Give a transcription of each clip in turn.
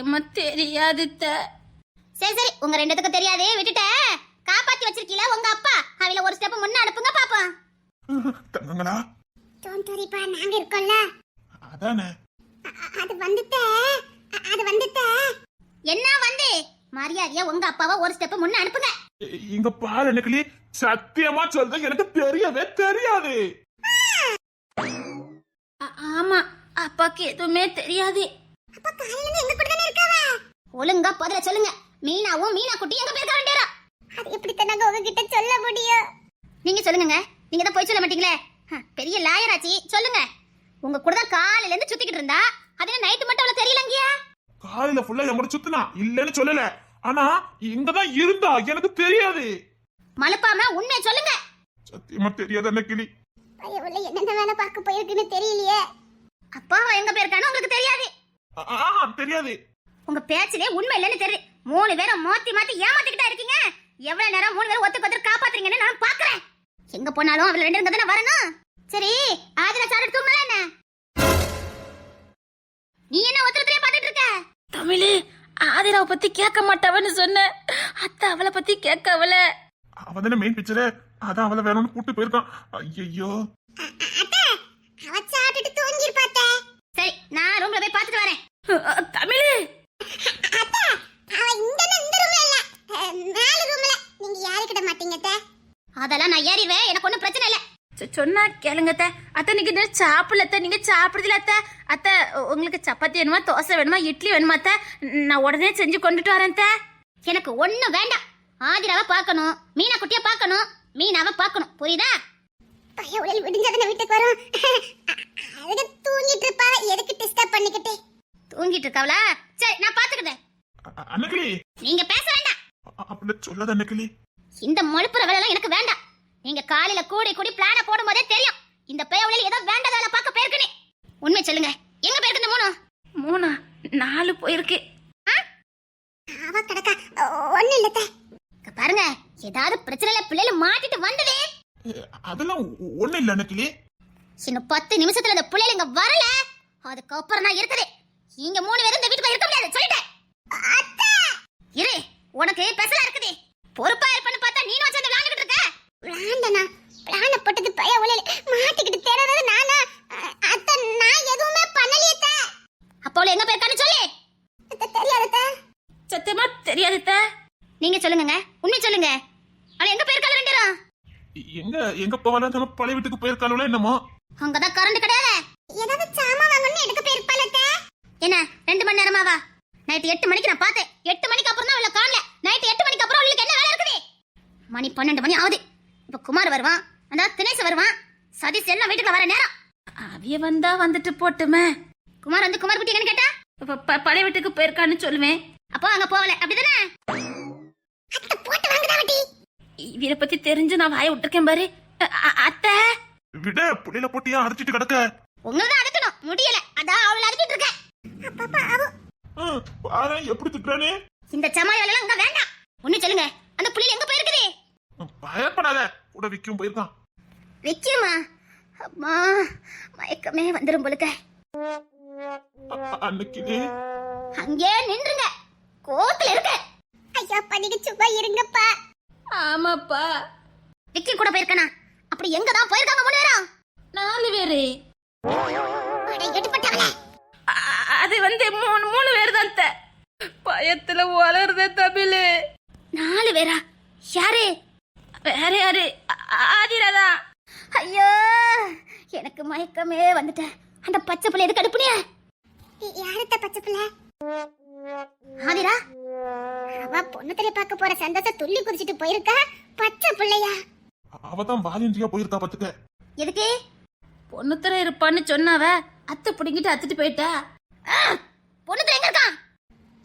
சத்தியமா தெரியாது. சரி சரி. உங்க ரெண்டுத்துக்கும் தெரியாது. விட்டுட்ட. காப்பாத்தி வச்சிருக்கீல உங்க அப்பா. அவில ஒரு ஸ்டெப் முன்ன அனுப்புங்க பாப்போம். தங்கங்களா டோன்ட் வரிப்பா நாங்க இருக்கோம்ல. அதானே. அது வந்துட்ட. அது வந்துட்ட. என்ன வந்து? மரியாதையா உங்க அப்பாவை ஒரு ஸ்டெப் முன்ன அனுப்புங்க. இங்க பாரு எனக்கு சத்தியமா சொல்றது எனக்கு தெரியவே தெரியாது. ஆமா. அப்பாக்கு எதுவுமே தெரியாது. அப்ப காலையில இருந்து எங்க கூட தானே இருக்காவ? ஒழுங்கா பதில சொல்லுங்க. மீனாவும் மீனா குட்டி எங்க போயிருக்க வேண்டியரா அது எப்படி தானங்க உங்ககிட்ட சொல்ல முடியும்? நீங்க சொல்லுங்க நீங்க தான் போய் சொல்ல மாட்டீங்களே? ஹ, பெரிய லாயராச்சி சொல்லுங்க. உங்க கூட தான் காலையில இருந்து சுத்திக்கிட்டு இருந்தா? அது நைட்டு மட்டும் அவளுக்கு தெரியலங்கயா காலையில ஃபுல்லா என் கூட சுத்தினா? இல்லன்னு சொல்லல. ஆனா இங்கதான் இருந்தா எனக்கு தெரியாது. மலுப்பாம உண்மையை சொல்லுங்க. சத்தியமா தெரியாது அந்த கிளி? பயவுல என்னென்ன வேலை பார்க்க போயிருக்குன்னு தெரியலையே. அப்பாவை எங்க போயிருக்கானோ உங்களுக்கு தெரியாது. தெரியாது. உங்க பேச்சிலே உண்மை இல்லைன்னு தெரியுது. மூணு பேரும் மாத்தி மாத்தி ஏமாத்திக்கிட்டா இருக்கீங்க? எவ்வளவு நேரம் மூணு பேரும் ஒத்துக்கு ஒருத்தர் காப்பாத்துறீங்கன்னு நான் பாக்குறேன் எங்க போனாலும் அவள ரெண்டு தானே வரணும்? சரி ஆதிரா சாப்பிட்டு தூங்கல என்ன? நீ என்ன ஒருத்தரையே பாத்துட்டு இருக்க? தமிழ் ஆதிராவை பத்தி கேட்க மாட்டாவன்னு சொன்ன. அத்தை அவளை பத்தி கேட்க அவள அவன் தானே மெயின் பிக்சரு அதான் அவளை வேணும்னு கூட்டு போயிருக்கான். ஐயோ அவ சாப்பிட்டுட்டு தூங்கி இருப்பாத்த சரி நான் ரூம்ல போய் பாத்துட்டு வரேன். தமிழ்! அத்தா அவ இந்த இந்த ரூம்ல இல்ல. மேல ரூம்ல நீங்க யாருக்கிட்ட மாட்டீங்க அதெல்லாம் நான் ஏறிடுவேன். எனக்கு ஒண்ணும் பிரச்சனை இல்ல. சொன்னா கேளுங்க அத்தை. அத்தை நீங்க சாப்பிடல அத்தை. நீங்க சாப்பிடுறதுல அத்தை. அத்தை உங்களுக்கு சப்பாத்தி வேணுமா தோசை வேணுமா இட்லி வேணுமா அத்தை? நான் உடனே செஞ்சு கொண்டுட்டு வரேன் அத்தை. எனக்கு ஒண்ணும் வேண்டாம். ஆதிராவை பார்க்கணும். மீனா குட்டிய பார்க்கணும். மீனாவை பார்க்கணும். புரியுதா? பைய உடல் விடிஞ்சதுன வீட்டுக்கு வரும். அதுக்கு தூங்கிட்டு இருப்பா. எதுக்கு டிஸ்டர்ப் பண்ணிக்கிட்டு? தூங்கிட்டு இருக்காவளா? சரி நான் பாத்துக்கிட்டேன். அன்னக்கிளி! நீங்க பேச வேண்டாம். அப்படி சொல்லாத அன்னக்கிளி. இந்த மழுப்புற வேலை எல்லாம் எனக்கு வேண்டாம். நீங்க காலையில கூடி கூடி பிளான போடும் போதே தெரியும். இந்த பேவலில் ஏதோ வேண்டாத வேலை பார்க்க போயிருக்குன்னு. உண்மை சொல்லுங்க. எங்க போயிருக்கு இந்த மூணு? மூணா. நாலு போயிருக்கு. அவ கிடக்கா. ஒண்ணு இல்லத்த பாருங்க. ஏதாவது பிரச்சனைல பிள்ளைல மாட்டிட்டு வந்ததே. அதெல்லாம் ஒண்ணு இல்ல அன்னக்கிளி இன்னும் பத்து நிமிஷத்துல இந்த பிள்ளைல இங்க வரல அதுக்கப்புறம் நான் இருக்குது நீங்க மூணு பேரும் இந்த வீட்டுக்கு இருக்க முடியாது. சொல்லிட்டேன். இரு உனக்கு பெசலா இருக்குது. பொறுப்பா இருப்பேன்னு பார்த்தா நீனும் வச்சு விளையாண்டுட்டு இருக்க. விளையாண்டனா? பிளான போட்டது பய உலையில மாட்டிக்கிட்டு தேடுறது நானா? அத்தை நான் எதுவுமே பண்ணலையே அப்போ அவளை எங்க போயிருக்கான்னு சொல்லு. தெரியாதத்த சத்தியமா தெரியாது அத்தை. நீங்க சொல்லுங்க உண்மை சொல்லுங்க அவளை எங்க போயிருக்காள் ரெண்டு பேரும் எங்க எங்க போவாலும் நம்ம பழைய வீட்டுக்கு போயிருக்காளோ என்னமோ? அங்கதான் கரண்ட் கிடையாது ஏதாவது சாமான் வாங்கணும்னு எடுக்க போயிருப்பாளத்த என்ன ரெண்டு மணி நேரமாவா நைட் எட்டு மணிக்கு நான் பார்த்தேன். எட்டு மணிக்கு அப்புறம் தான் அவளை காணல. நைட் எட்டு மணிக்கு அப்புறம் அவளுக்கு என்ன வேலை இருக்குது? மணி பன்னெண்டு மணி ஆகுது. இப்ப குமார் வருவான். அந்த தினேஷ் வருவான். சதீஷ் எல்லாம் வீட்டுக்கு வர நேரம். அவிய வந்தா வந்துட்டு போட்டுமே. குமார் வந்து குமார் குட்டி கேட்டா? பழைய வீட்டுக்கு போயிருக்கான்னு சொல்லுவேன். அப்போ அங்க போகல. அப்படிதானே? போட்டு வாங்குதா வட்டி? இவரை பத்தி தெரிஞ்சு நான் வாய விட்டுருக்கேன் பாரு. அத்தை. விட புள்ளையில போட்டியா அரைச்சிட்டு கிடக்க. உங்களதான் அடுக்கணும். முடியல. அதான் அவளை அடிக்கிட்டு இருக்கேன். அப்பப்பா அவ பாரு எப்படி திட்டுறானே? இந்த சமாளி வேலை அங்க வேண்டாம். ஒண்ணு சொல்லுங்க. அந்த புள்ளில எங்க போயிருக்குது? பயப்படாத. கூட விக்கும் போயிருக்கான். வைக்குமா அம்மா மயக்கமே வந்துரும் போலுக்க. அ- அன்னைக்கிளி அங்கே நின்றுங்க. கோத்துல இருக்க ஐயா படிக்க சும்மா இருங்கப்பா. ஆமாப்பா. விக்கி கூட போயிருக்கனா? அப்படி எங்க தான் போயிருக்காங்க மூணு பேரும்? நாலு பேரு. அது வந்து மூணு மூணு பேர் தான். பயத்துல வளருத தமிழ். நாலு பேரா? யாரு? வேற யாரு? ஆதிராதா. ஐயோ எனக்கு மயக்கமே வந்துட்டேன் அந்த பச்சை பிள்ளை எதுக்கு அடுப்புனியா யாருத்த பச்சை பிள்ளை? ஆதிரா அவ பொண்ணு தெரிய பார்க்க போற சந்தோஷம் துள்ளி குதிச்சிட்டு போயிருக்கா? பச்சை பிள்ளையா. அவதான் வாலண்டியா போயிருக்கா பாத்துக்க எதுக்கு? பொண்ணுத்தர இருப்பான்னு சொன்னாவ அத்தை பிடிங்கிட்டு அத்துட்டு போயிட்டா. பொண்ணு தெரிய எங்க இருக்கான்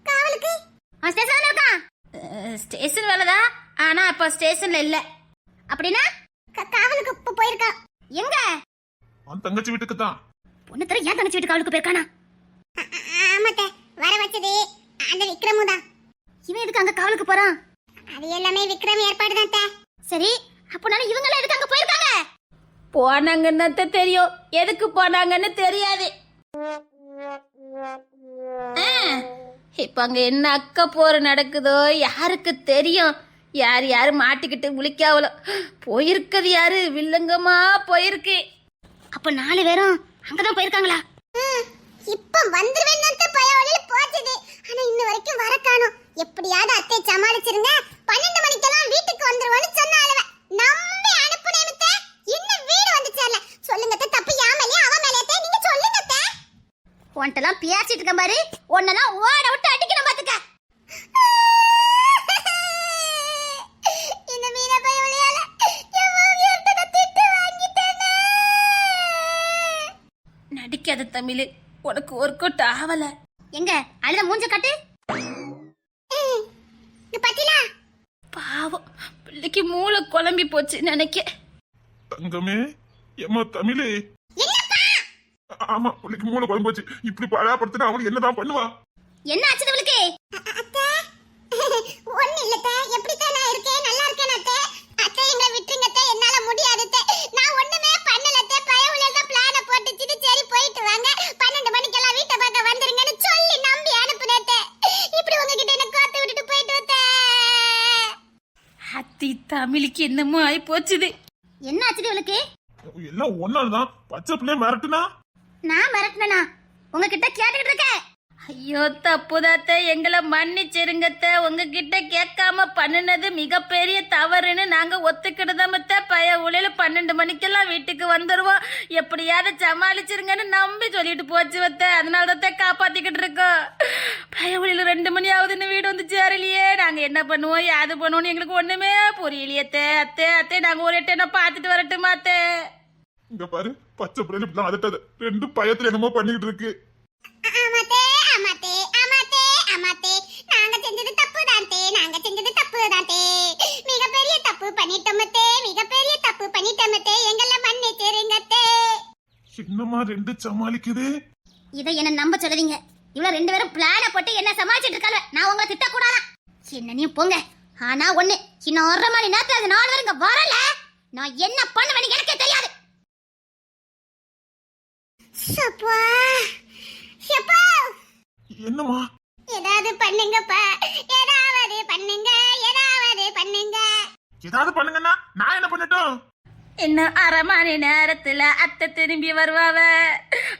காவலுக்கு? அவன் ஸ்டேஷன்ல இருக்கான் ஸ்டேஷன் வேலைதான் ஆனா அப்ப ஸ்டேஷன்ல இல்ல. அப்படின்னா காவலுக்கு இப்ப போயிருக்கான் எங்க? அவன் தங்கச்சி வீட்டுக்கு தான். பொண்ணு தெரிய ஏன் தங்கச்சி வீட்டு காவலுக்கு போயிருக்கானா? ஆமாட்ட வர வச்சது. அந்த விக்ரமு தான் இவன் எதுக்கு அங்க காவலுக்கு போறான்? அது எல்லாமே விக்ரம் ஏற்பாடு தான் சரி அப்பனால இவங்க எல்லாம் எதுக்கு அங்க போயிருக்காங்க? போனாங்கன்னு தான் தெரியும். எதுக்கு போனாங்கன்னு தெரியாது. ஆ, இப்போ அங்கே என்ன அக்க போற நடக்குதோ யாருக்கு தெரியும். யார் யார் மாட்டிக்கிட்டு முழிக்காவளோ போயிருக்கது யாரு? வில்லங்கமா போயிருக்கு. அப்ப நாலு பேரும் அங்கதான் போயிருக்காங்களா? இப்ப வந்துருவேன்னு பையவழியில போச்சது. ஆனா இன்ன வரைக்கும் வர காணோம். எப்படியாவது அத்தை சமாளிச்சிருங்க. பன்னெண்டு மணிக்கெல்லாம் வீட்டுக்கு வந்துருவோன்னு சொன்னாலுவ நம்பி அனுப்புனேன்னு இன்னும் வீடு வந்து சேரல. சொல்லுங்க தப்பு யா மேலயே அவ மேலயே நீங்க சொல்லுங்க அத்தை. உன்ட்டெல்லாம் பேசிட்டு இருக்க பாரு. உன்னெல்லாம் ஓட விட்டு அடிக்கணும் பாத்துக்க. இந்த மீன பையவழியால நடிக்காத தமிழ். உனக்கு ஒர்க் அவுட் ஆகல. எங்க? அழுத மூஞ்ச காட்டு. இங்க பாத்தீங்களா? பாவம் பிள்ளைக்கு மூளை குழம்பி போச்சு நினைக்க. தங்கமே ஏமா தமிழே? ஆமா உனக்கு மூளை குழம்பு போச்சு. இப்படி படாப்படுத்தினா அவளுக்கு என்னதான் பண்ணுவா? என்ன ஆச்சு உங்களுக்கு அத்தை ஒண்ணு இல்ல அத்தை எப்படி நான் இருக்கேன் நல்லா இருக்கேன் அத்தை அத்தை எங்களை விட்டுருங்க அத்தை என்னால முடியாது அத்தை நான் ஒண்ணுமே பண்ணல அத்தை பயவுல தான் பிளான போட்டுச்சிட்டு சரி போயிட்டு வாங்க பன்னெண்டு மணிக்கெல்லாம் வீட்டை பார்க்க வந்துருங்கன்னு சொல்லி நம்பி அனுப்புனேன் அத்தை இப்படி உங்ககிட்ட என்ன கோத்து விட்டுட்டு போயிட்டு அத்தை அத்தி தமிழுக்கு என்னமோ ஆகி போச்சுது என்ன ஆச்சு உங்களுக்கு எல்லாம் ஒன்னால்தான் பச்சை பிள்ளைய மிரட்டுனா? நான் மிரட்டினா உங்ககிட்ட கேட்டுக்கிட்டு இருக்கேன். ஐயோ தப்புதாத்த. எங்களை மன்னிச்சிருங்கத்த. உங்ககிட்ட கேட்காம பண்ணுனது மிகப்பெரிய தவறுன்னு நாங்க ஒத்துக்கிட்டதாமத்த பய உலையில பன்னெண்டு மணிக்கெல்லாம் வீட்டுக்கு வந்துருவோம். எப்படியாவது சமாளிச்சிருங்கன்னு நம்பி சொல்லிட்டு போச்சு வத்த அதனால தான் காப்பாத்திக்கிட்டு இருக்கோம். பய உலையில ரெண்டு மணி ஆகுதுன்னு வீடு வந்து சேரலையே நாங்க என்ன பண்ணுவோம்? யாது பண்ணுவோம்னு எங்களுக்கு ஒண்ணுமே புரியலையே அத்தை. அத்தை அத்தை நாங்க ஒரு எட்டை பார்த்துட்டு வரட்டுமா அத்தை? இங்க பாரு பச்சை பிள்ளைல இப்படிலாம் அதட்டது. ரெண்டு பயத்துல என்னமோ பண்ணிக்கிட்டு இருக்கு. ஆமாத்தே ஆமாத்தே ஆமாத்தே நாங்க செஞ்சது தப்பு தான்தே நாங்க செஞ்சது தப்பு தான்தே மிகப்பெரிய தப்பு பண்ணிட்டோமத்தே மிகப்பெரிய தப்பு பண்ணிட்டோமத்தே எங்களை மன்னிச்சிருங்கத்தே என்னமா ரெண்டு சமாளிக்குது. இதை என்ன நம்ப சொல்லுவீங்க இவ்வளவு ரெண்டு பேரும் பிளான போட்டு என்ன சமாளிச்சிட்டு இருக்காங்க நான் உங்களை திட்ட கூடாதான் என்ன நீ போங்க. ஆனா ஒண்ணு இன்னும் ஒரு மணி நேரத்துல அது நாலு பேருங்க வரல. நான் என்ன பண்ணுவேன்னு எனக்கே தெரியாது. சப்பா சப்பா. என்னமா ஏதாவது பண்ணுங்கப்பா. ஏதாவது பண்ணுங்க ஏதாவது பண்ணுங்க. ஏதாவது பண்ணுங்கன்னா நான் என்ன பண்ணட்டும்? இன்னும் அரை மணி நேரத்துல அத்தை திரும்பி வருவாவ?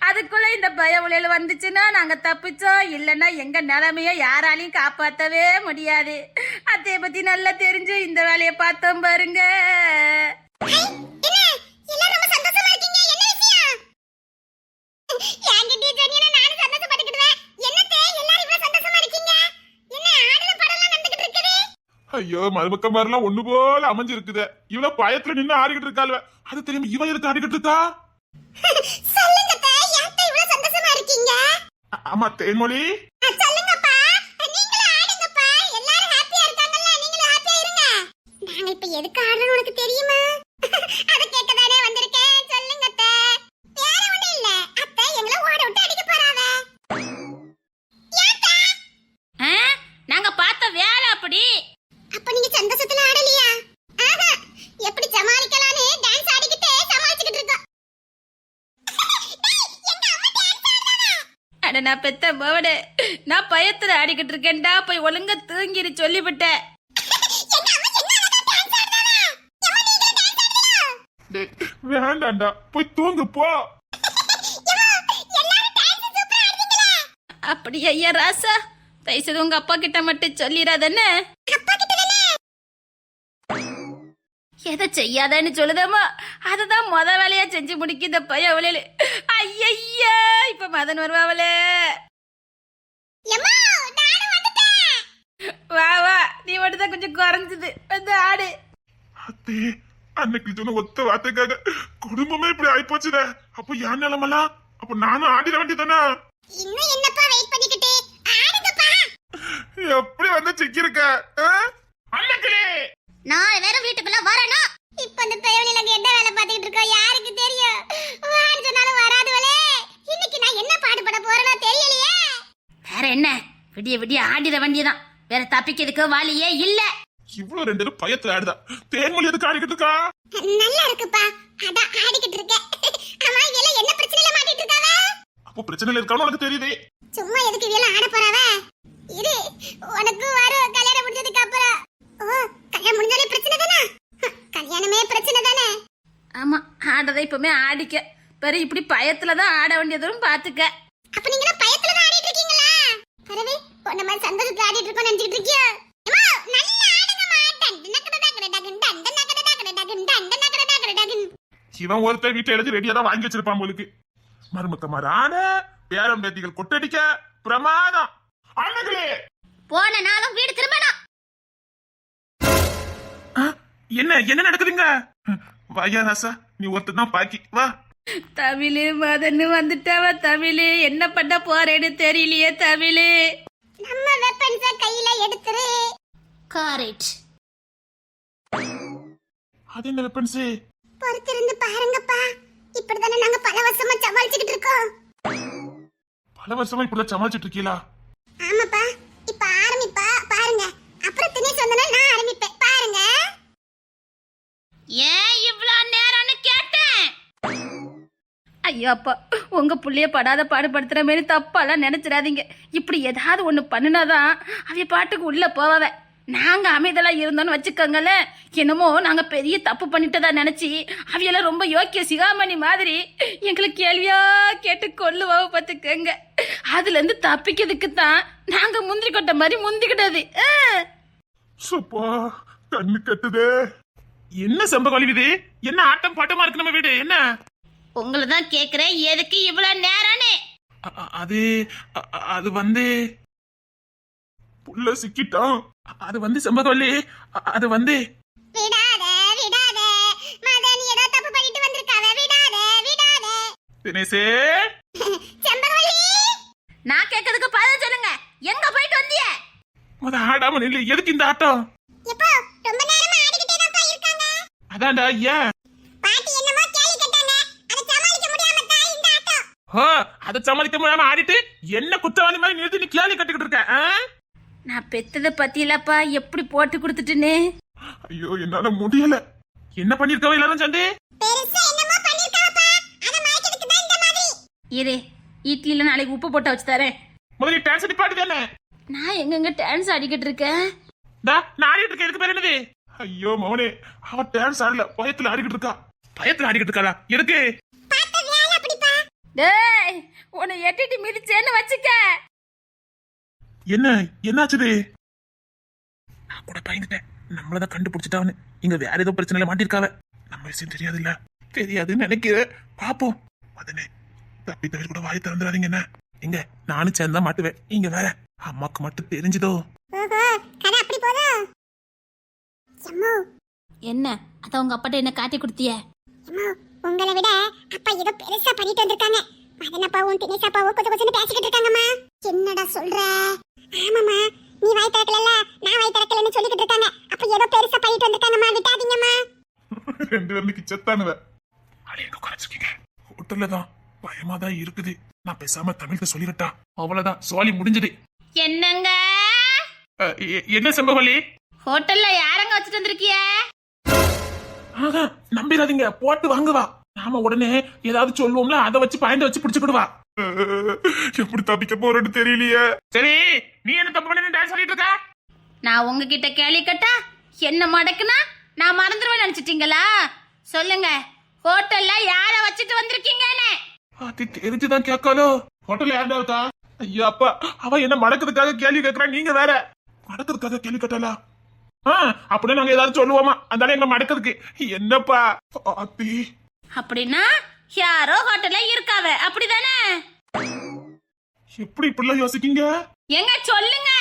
அதுக்குள்ள இந்த பய உலையில வந்துச்சுன்னா நாங்க தப்பிச்சோம். இல்லைன்னா எங்க நிலைமைய யாராலையும் காப்பாத்தவே முடியாது. அத்தைய பத்தி நல்லா தெரிஞ்சு இந்த வேலையை பார்த்தோம் பாருங்க. என்ன? எல்லாரும் ரொம்ப சந்தோஷமா இருக்கீங்க. என்ன விஷயம்? என்கிட்டயே சொன்னீங்கன்னா நானும் சந்தோஷப்பட்டுக்கிடுவேன் என்னத்தே எல்லாரும் இவ்வளவு சந்தோஷமா இருக்கீங்க என்ன ஆடல படம்லாம் நடந்துகிட்டு இருக்குது ஐயோ மருமக்க மாதிரிலாம் ஒண்ணு போல அமைஞ்சிருக்குது. இவ்வளவு பயத்துல நின்னு ஆடிக்கிட்டு இருக்காள் அது தெரியுமா இவன் எதுக்கு ஆடிக்கிட்டு இருக்கா? ஆமா தேன்மொழி அஹ், சொல்லுங்கப்பா நீங்களும் ஆடுங்கப்பா எல்லாரும் ஹாப்பியா இருக்காங்கல்ல நீங்களும் ஹாப்பியா இருங்க நாங்க இப்ப எதுக்கு ஆடுறோம் உனக்கு தெரியுமா அத கேட்க தானே வந்திருக்கேன் சொல்லுங்க அத்தை வேற ஒண்ணும் இல்ல அத்தை எங்களை ஓட விட்டு அடிக்க போறாவ ஏத்தா ஆ? நாங்க பார்த்த வேலை அப்படி அப்ப நீங்க சந்தோஷத்துல ஆடலையா ஆஹா எப்படி சமாளிக்கலாம்னு டான்ஸ் ஆடிக்கிட்டே சமாளிச்சுக்கிட்டு இருக்கோம் டேய், எங்க அம்மா டான்ஸ் ஆடுறாங்க அட நான் பெத்த பவடு. நான் பயத்துல ஆடிக்கிட்டு இருக்கேன்டா போய் ஒழுங்கா தூங்கிரு சொல்லிவிட்டேன் டேய், வேண்டாம்டா போய் தூங்கு போ. அப்படி ஐயா ராசா தயவுசெய்து உங்க அப்பா கிட்ட மட்டும் சொல்லிடாதன்னு எதை செய்யாதன்னு சொல்லுதம்மா? அதுதான் முத வேலையா செஞ்சு முடிக்க இந்த பையன் அவளே ஐயய்யா இப்ப மதன் வருவாவளே. வா வா நீ மட்டும் தான் கொஞ்சம் குறைஞ்சது. வந்து ஆடு. அத்தே அன்னைக்கு சொன்ன ஒத்த வார்த்தைக்காக குடும்பமே இப்படி ஆயிப்போச்சுட. அப்ப என் நிலமெல்லாம் அப்ப நானும் ஆடிட வேண்டியதானே இன்னும் என்னப்பா வெயிட் பண்ணிக்கிட்டு? ஆடுங்கப்பா. எப்படி வந்து சிக்கிருக்க அண்ணக்களே! நாலு பேரும் வீட்டுக்குள்ள வரணும். விடிய விடிய ஆடிட வேண்டியதான். வேற தப்பிக்கிறதுக்கு வழியே இல்ல. இவ்வளவு ரெண்டு பேரும் பயத்துல ஆடுதா தேன்மொழி எதுக்கு ஆடிக்கிட்டு இருக்கா? நல்லா இருக்குப்பா. அதான் ஆடிக்கிட்டு இருக்கேன். ஆமா இவள என்ன பிரச்சனையில மாட்டிட்டு இருக்காவ? அப்போ பிரச்சனையில இருக்கான்னு உனக்கு தெரியுதே. சும்மா எதுக்கு இவள ஆட போறாவ? இரு உனக்கு வரும் கல்யாணம் முடிஞ்சதுக்கு அப்புறம். ஓ கல்யாணம் முடிஞ்சாலே பிரச்சனை தானே? கல்யாணமே பிரச்சனை தானே? ஆமா ஆடுறதை இப்பவுமே ஆடிக்க. பெரிய இப்படி பயத்துல தான் ஆட வேண்டியதும் பாத்துக்க. டன் டக்கட டக்கட டகன் இவன் ஒருத்தர் வீட்டுல எழுதி ரெடியா தான் வாங்கி வச்சிருப்பான் போலுக்கு மருமக்க மரான பேரம் பேத்திகள் கொட்டடிக்க பிரமாதம் அண்ணகளே போன நாளும் வீடு திரும்பணும் ஆ, என்ன என்ன நடக்குதுங்க வாயா ராசா நீ ஒருத்தர் தான் பாக்கி வா தமிழ் மதன்னு வந்துட்டாவ தமிழ் என்ன பண்ண போறேன்னு தெரியலையே தமிழ் வெப்பன்ஸ கையில எடுத்துரு. கரெக்ட் அது என்ன வெப்பன்ஸ் பொறுத்திருந்து பாருங்கப்பா. இப்படிதானே நாங்க பல வருஷமா சமாளிச்சுக்கிட்டு இருக்கோம். பல வருஷமா இப்படிதான் சமாளிச்சிட்டு இருக்கீங்களா ஆமாப்பா. இப்ப ஆரம்பிப்பா. பாருங்க. அப்புறம் தினேஷ் வந்தனா நான் ஆரம்பிப்பேன். பாருங்க. ஏன் இவ்வளோ நேரம்னு கேட்டேன்? ஐயோ அப்பா. உங்க புள்ளைய படாத பாடுபடுத்துற மாதிரி தப்பாலாம் நினைச்சிடாதீங்க. இப்படி ஏதாவது ஒன்று பண்ணுனாதான் அவ பாட்டுக்கு உள்ள போவவ. நாங்க அமைதலா இருந்தோம்னு வச்சுக்கோங்களேன். என்னமோ நாங்க பெரிய தப்பு பண்ணிட்டதா நினைச்சு அவையெல்லாம் ரொம்ப யோக்கிய சிகாமணி மாதிரி எங்களை கேள்வியா கேட்டு கொல்லுவாவ பார்த்துக்கங்க அதுல இருந்து தப்பிக்கிறதுக்கு தான் நாங்க முந்திரி கொட்டை மாதிரி முந்திக்கிட்டது. ஆ. சப்பா கண்ணு கட்டுதே. என்ன செம்ப கழிவுது? என்ன ஆட்டம் பாட்டமா இருக்கு நம்ம வீடு? என்ன? உங்களை தான் கேக்குறேன். எதுக்கு இவ்வளவு நேரம்னு? அ- அது அது வந்து புள்ள சிக்கிட்டான் அ- அது வந்து செம்பகவல்லி அ- அது வந்து விடாத விடாத. மதன் ஏதோ தப்பு பண்ணிட்டு வந்திருக்காவ? விடாத விடாத. தினேசே! நான் கேட்கறதுக்கு பதில் சொல்லுங்க. எங்க போயிட்டு வந்திய? முத ஆடாம நில்லு. எதுக்கு இந்த ஆட்டம்? எப்போ? ரொம்ப நேரமா ஆடிக்கிட்டே தான் இருக்காங்க அதான்டா ஏன் பாட்டி என்னமோ கேலி கேட்டாங்க அதை சமாளிக்க முடியாம தான் இந்த ஆட்டம் ஓ அதை சமாளிக்க முடியாம ஆடிட்டு என்ன குத்தவாளி மாதிரி நிறுத்தி நீ கேள்வி கட்டிக்கிட்டு இருக்க ஆ? நான் பெத்தத பத்தியிலப்பா எப்படி போட்டு கொடுத்துட்டுன்னு? ஐயோ என்னால முடியல. என்ன பண்ணிருக்கவ எல்லாரும் சண்டே? பெருசா என்னமோ பண்ணிருக்காவப்பா. அத மறைக்கிறதுக்கு தான் இந்த மாதிரி. இரு இட்லியில நாளைக்கு உப்பு போட்டு வச்சு தரேன். முதல்ல டான்ஸ் அடி பாட்டு தானே நான் எங்கெங்க டான்ஸ் ஆடிக்கிட்டு இருக்கேன்? டா நான் ஆடிட்டு இருக்கேன். இதுக்கு பேர் என்னது? ஐயோ மவனே அவ டான்ஸ் ஆடல. பயத்துல ஆடிக்கிட்டு இருக்கா. பயத்துல ஆடிக்கிட்டு இருக்காளா? எதுக்கு? டேய் உன்னை எட்டிட்டு மிதிச்சேன்னு வச்சுக்க. என்ன என்னாச்சுது நான் கூட பயந்துட்டேன். நம்மளதான் கண்டுபிடிச்சிட்டாவனு இங்க வேற ஏதோ பிரச்சனையில மாட்டிருக்காவ. நம்ம விஷயம் தெரியாதுல்ல. தெரியாதுன்னு நினைக்கிறேன் பாப்போம். அதனே தப்பி தவிர கூட வாய் திறந்துடாதீங்க என்ன? இங்க நானும் சேர்ந்தா மாட்டுவேன். இங்க வேற. அம்மாக்கு மட்டும் தெரிஞ்சுதோ? ஓஹோ கதை அப்படி போதோ? அம்மோ என்ன? அத உங்க அப்பாட்ட என்ன காட்டி கொடுத்திய? அம்மா உங்களை விட அப்பா ஏதோ பெருசா பண்ணிட்டு வந்திருக்காங்க. மதனப்பாவும் தினேசாப்பாவும் கொஞ்சம் கொஞ்சம் பேசிக்கிட்டு இருக்காங்கம்மா. என்னடா சொல்ற? ஆமாம்மா. நீ வாய் திறக்கல நான் வாய் திறக்கலன்னு சொல்லிக்கிட்டு இருக்காங்க. அப்ப ஏதோ பெருசா பண்ணிட்டு வந்திருக்காங்கம்மா விட்டாதீங்கம்மா. ரெண்டு பேருக்கு செத்தானுவ. அடி எங்க குறைச்சிருக்கீங்க ஹோட்டல்ல தான் பயமா தான் இருக்குது. நான் பேசாம தமிழ்ல சொல்லிடட்டா அவ்வளவுதான். சோழி முடிஞ்சது. என்னங்க? என்ன செம்பவலி ஹோட்டல்ல யாரங்க வச்சுட்டு வந்திருக்கிய? ஆஹா நம்பிடாதீங்க. போட்டு வாங்குவா. நாம உடனே ஏதாவது சொல்லுவோம்ல அதை வச்சு பாயிண்ட் வச்சு பிடிச்சுக்கிடுவா. எப்படி தப்பிக்க போறேன்னு தெரியலையே. சரி நீ என்ன தப்பு பண்ணி டான்ஸ் ஆடிட்டு இருக்க? நான் உங்ககிட்ட கேள்வி கேட்டா என்ன மடக்குனா நான் மறந்துடுவேன் நினைச்சிட்டீங்களா? சொல்லுங்க ஹோட்டல்ல யார வச்சுட்டு வந்திருக்கீங்கன்னு? அது தெரிஞ்சுதான் கேட்காலோ ஹோட்டல்ல யாருடா இருக்கா? ஐயா அப்பா. அவ என்ன மடக்கிறதுக்காக கேள்வி கேட்கறா நீங்க வேற. மடக்கிறதுக்காக கேள்வி கேட்டாளா? ஆ அப்படியே நாங்க ஏதாவது சொல்லுவோமா? அதனால எங்க மடக்கிறதுக்கு. என்னப்பா? அத்தி அப்படின்னா யாரோ ஹோட்டல்ல இருக்காவ. அப்படிதானே? எப்படி இப்படிலாம் யோசிக்கீங்க? எங்க சொல்லுங்க.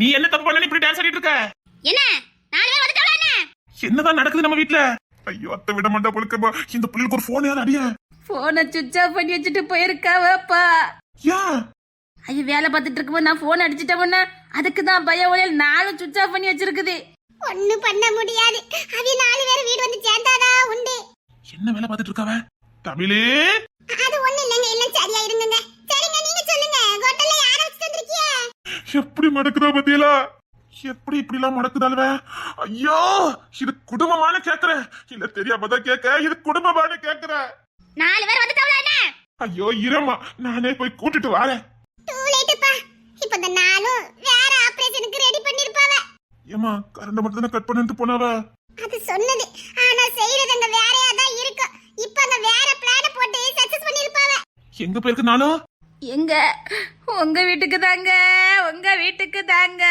நீ என்ன தப்பு பண்ண இப்படி டான்ஸ் ஆடிட்டு இருக்க? என்ன? நாலு பேர் வந்துட்டாங்களா என்ன? என்னதான் நடக்குது நம்ம வீட்ல? ஐயோ அத்தை விட மாட்டா பொழுக்கமா இந்த பிள்ளைக்கு ஒரு போன் யாரும் அடிய? போனை சுவிட்ச் ஆஃப் பண்ணி வச்சுட்டு போயிருக்காவப்பா. ஏன் ஐயோ வேலை பார்த்துட்டு இருக்கும்போது நான் போன் அடிச்சிட்டவனா அதுக்கு தான் பய ஒளியல் நாளும் சுவிட்ச் ஆஃப் பண்ணி வச்சிருக்குது. ஒண்ணு பண்ண முடியாது. அவி நாலு பேர் வீடு வந்து சேர்ந்தாதான் உண்டு? என்ன வேலை பார்த்துட்டு இருக்காவ? தமிழே! அது ஒண்ணு இல்லைங்க எல்லாம் சரியா இருங்க சரிங்க நீங்க சொல்லுங்க. ஹோட்டல்ல யார வந்திருக்கீங்க எப்படி மடக்குதா பத்தியலா? எப்படி இப்படி எல்லாம் மடக்குதாலுவ ஐயோ இது குடும்பமான கேக்குறேன் இல்ல தெரியாம தான் கேட்க இது குடும்பமான கேக்குறேன் நாலு பேர் வந்துட்டாங்களா என்ன? ஐயோ இரமா நானே போய் கூட்டிட்டு வரேன். டூ லேட்டுப்பா இப்ப இந்த நாளும் வேற ஆபரேஷனுக்கு ரெடி பண்ணிருப்பாவ ஏமா கரண்ட் மட்டும் தானே கட் பண்ணிட்டு போனாவ? அது சொன்னது. ஆனா செய்யறது அங்க வேறையா தான் இருக்கு. இப்ப அங்க வேற எங்க போயிருக்கனாலும்? எங்க? உங்க வீட்டுக்கு தாங்க. உங்க வீட்டுக்கு தாங்க.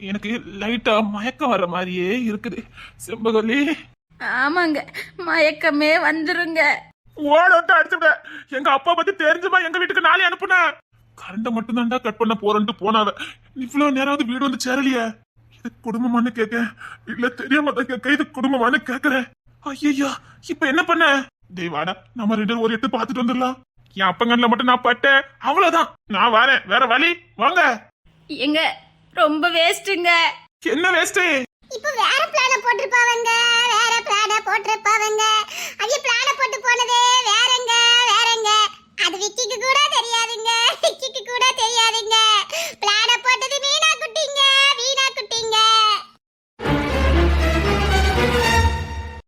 எனக்கு லைட்டா மயக்கம் வர மாதிரியே இருக்குது. செம்பகல்லி. ஆமாங்க. மயக்கமே வந்துருங்க. ஓடோட்ட அடிச்சுட எங்க அப்பா பத்தி தெரிஞ்சுமா எங்க வீட்டுக்கு நாளை அனுப்புன? கரண்ட மட்டும் தான்டா கட் பண்ண போறேன்ட்டு போனாவ. இவ்வளவு நேரம் வீடு வந்து சேரலையே. இது குடும்பமானு கேட்க இல்ல தெரியாம தான் கேட்க இது குடும்பமானு கேக்குறேன். ஐயா இப்ப என்ன பண்ண? தேவாடா நம்ம ரெண்டு ஒரு எட்டு பாத்துட்டு வந்துடலாம். என் அப்பங்கன்ல மட்டும் நான் பட்டேன். அவ்வளவுதான். நான் வரேன். வேற வழி. வாங்க. எங்க? ரொம்ப வேஸ்ட்டுங்க என்ன வேஸ்ட் இப்ப வேற பிளான போட்டிருப்பாவங்க. வேற பிளான போட்டிருப்பாவங்க. அது பிளான போட்டு போனதே வேறங்க வேறங்க. அது விக்கிக்கு கூட தெரியாதுங்க. விக்கிக்கு கூட தெரியாதுங்க. பிளான போட்டது மீனா குட்டிங்க பார்த்துட்டீங்க